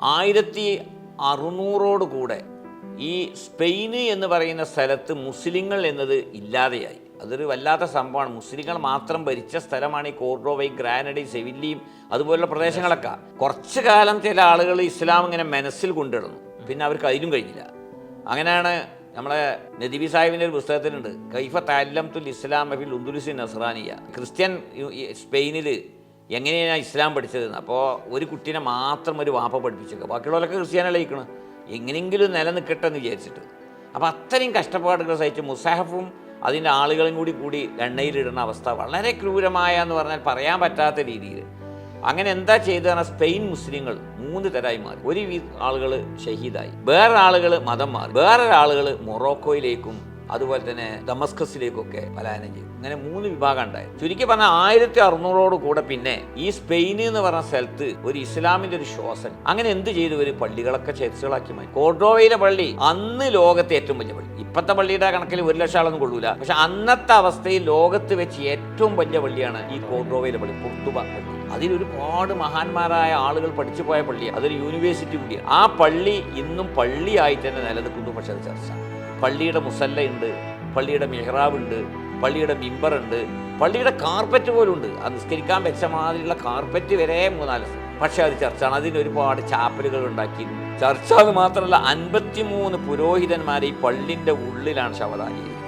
ആയിരത്തി അറുന്നൂറോട് കൂടെ ഈ സ്പെയിന് എന്ന് പറയുന്ന സ്ഥലത്ത് മുസ്ലിങ്ങൾ എന്നത് ഇല്ലാതെയായി. അതൊരു വല്ലാത്ത സംഭവമാണ്. മുസ്ലിങ്ങൾ മാത്രം ഭരിച്ച സ്ഥലമാണ് ഈ കോർഡോവയും ഗ്രാനഡയും സെവില്ലിയും അതുപോലുള്ള പ്രദേശങ്ങളൊക്കെ. കുറച്ചു കാലം ചില ആളുകൾ ഇസ്ലാം ഇങ്ങനെ മനസ്സിൽ കൊണ്ടിടുന്നു പിന്നെ അവർക്ക് അതിനും കഴിഞ്ഞില്ല. അങ്ങനെയാണ് നമ്മളെ നദിബി സാഹിബിന്റെ ഒരു പുസ്തകത്തിലുണ്ട്. കൈഫ താലം തുൽ ഇസ്ലാം അബിൽ ഉന്ദുലുസിൻ നസ്രാനിയ. ക്രിസ്ത്യൻ സ്പെയിനിൽ എങ്ങനെയാണ് ഇസ്ലാം പഠിച്ചത്? അപ്പോൾ ഒരു കുട്ടീനെ മാത്രം ഒരു വാപ്പ പഠിപ്പിച്ചേക്കുക ബാക്കിയുള്ളവരൊക്കെ ക്രിസ്ത്യാനികളായിക്കണം എങ്ങനെയെങ്കിലും നിലനിൽക്കട്ടെ എന്ന് വിചാരിച്ചിട്ട്. അപ്പോൾ അത്രയും കഷ്ടപ്പാടുകൾ സഹിച്ച് മുസാഹഫും അതിന്റെ ആളുകളും കൂടി കൂടി എണ്ണയിലിടുന്ന അവസ്ഥ വളരെ ക്രൂരമായ എന്ന് പറഞ്ഞാൽ പറയാൻ പറ്റാത്ത രീതിയിൽ. അങ്ങനെ എന്താ ചെയ്തതാണ് സ്പെയിൻ മുസ്ലിങ്ങൾ മൂന്ന് തരായി മാറി. ഒരു ആളുകൾ ഷഹീദായി. വേറെ മതം മാറി. വേറൊരാളുകൾ മൊറോക്കോയിലേക്കും അതുപോലെ തന്നെ ദമസ്കസിലേക്കൊക്കെ പലായനം ചെയ്തു അങ്ങനെ മൂന്ന് വിഭാഗം ഉണ്ടായി. ചുരുക്കി പറഞ്ഞാൽ ആയിരത്തി അറുന്നൂറോട് കൂടെ പിന്നെ ഈ സ്പെയിൻ എന്ന് പറഞ്ഞ സ്ഥലത്ത് ഒരു ഇസ്ലാമിന്റെ ഒരു ശ്വാസൻ അങ്ങനെ എന്ത് ചെയ്തു ഒരു പള്ളികളൊക്കെ ചർച്ചകളാക്കി മാറ്റി. കോർഡോവയിലെ പള്ളി അന്ന് ലോകത്തെ ഏറ്റവും വലിയ പള്ളി. ഇപ്പത്തെ പള്ളിയുടെ കണക്കിൽ ഒരു ലക്ഷം ആളൊന്നും കൊള്ളൂല. പക്ഷെ അന്നത്തെ അവസ്ഥയിൽ ലോകത്ത് വെച്ച് ഏറ്റവും വലിയ പള്ളിയാണ് ഈ കോർഡോവയിലെ പള്ളി കുർത്തുബ പള്ളി. അതിൽ ഒരുപാട് മഹാന്മാരായ ആളുകൾ പഠിച്ചു പോയ പള്ളിയാണ് അതൊരു യൂണിവേഴ്സിറ്റി കൂടിയാണ് ആ പള്ളി ഇന്നും പള്ളിയായി തന്നെ നിലനിൽക്കുന്നു. പക്ഷെ അത് ചർച്ച പള്ളിയുടെ മുസല്ലയുണ്ട് പള്ളിയുടെ മെഹ്റാബ് ഉണ്ട് പള്ളിയുടെ മിമ്പറുണ്ട് പള്ളിയുടെ കാർപ്പറ്റ് പോലും ഉണ്ട് ആ നിസ്കരിക്കാൻ വെച്ച മാതിരിയുള്ള കാർപ്പറ്റ് വരെ മൂന്നാൽ പക്ഷേ അത് ചർച്ചാണ്. അതിന് ഒരുപാട് ചാപ്പലുകൾ ഉണ്ടാക്കി. ചർച്ച അത് മാത്രമല്ല അൻപത്തിമൂന്ന് പുരോഹിതന്മാരെ ഈ പള്ളിന്റെ ഉള്ളിലാണ് ശവദാനിയത്